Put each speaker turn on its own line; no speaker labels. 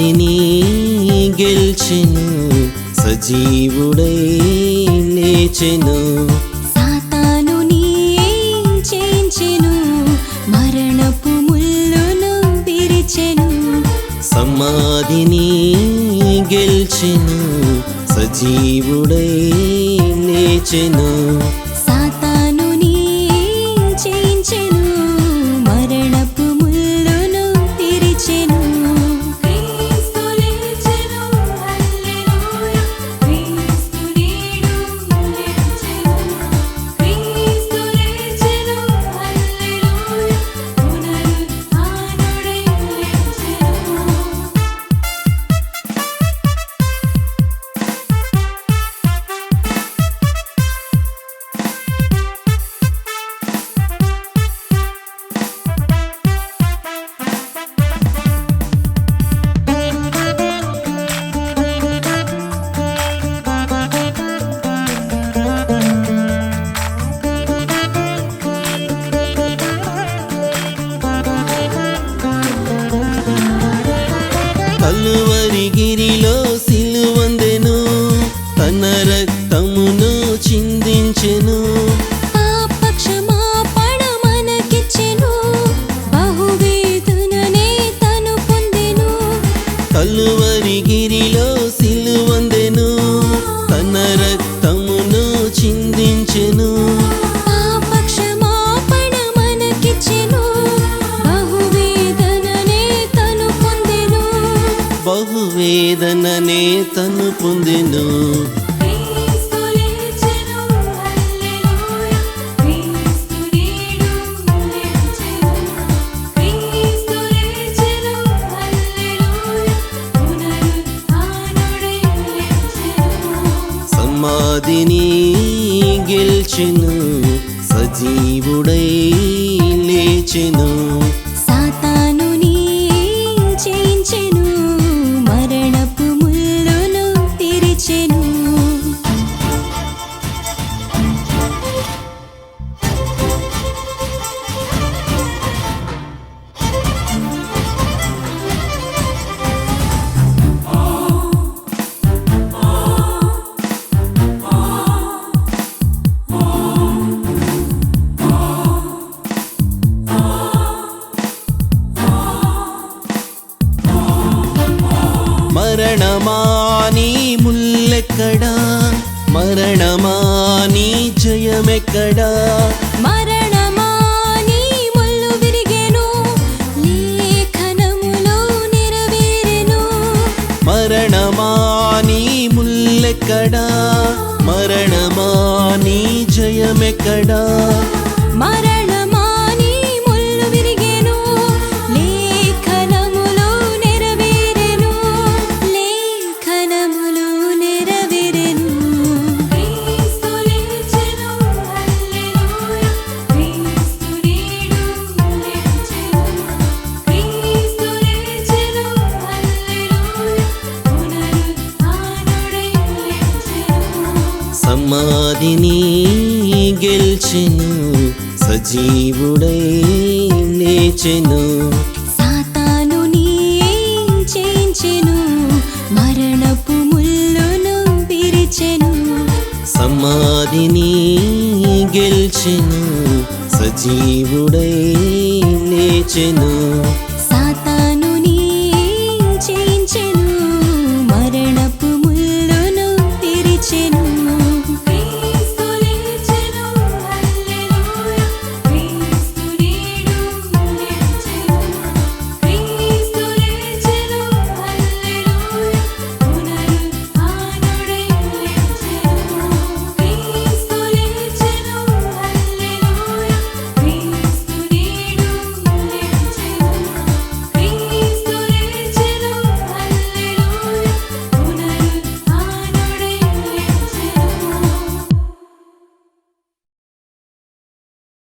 సమాధిని గెల్చెను సజీవుడై లేచెను.
సాతాను చేయించెను మరణపు ముల్లును విరిచెను.
సమాధిని గెల్చెను సజీవుడై లేచెను. కలువరిగిరిలో సిలువందెను. తన రక్తమును చిందించెను.
బహువేదననే తను పొందెను.
సమాధిని గెల్చెను సజీవుడై లేచెను. మరణమాని ముల్లెక్కడా? జయమెక్కడా?
మరణమా నీ లేఖనములో నెరవేరెను?
మరణమాని ముల్లెక్కడా? మరణమాని జయమెక్కడా? సమాధిని గెల్చెను సజీవుడై లేచెను సమాధిని గెల్చెను సజీవుడై లేచెను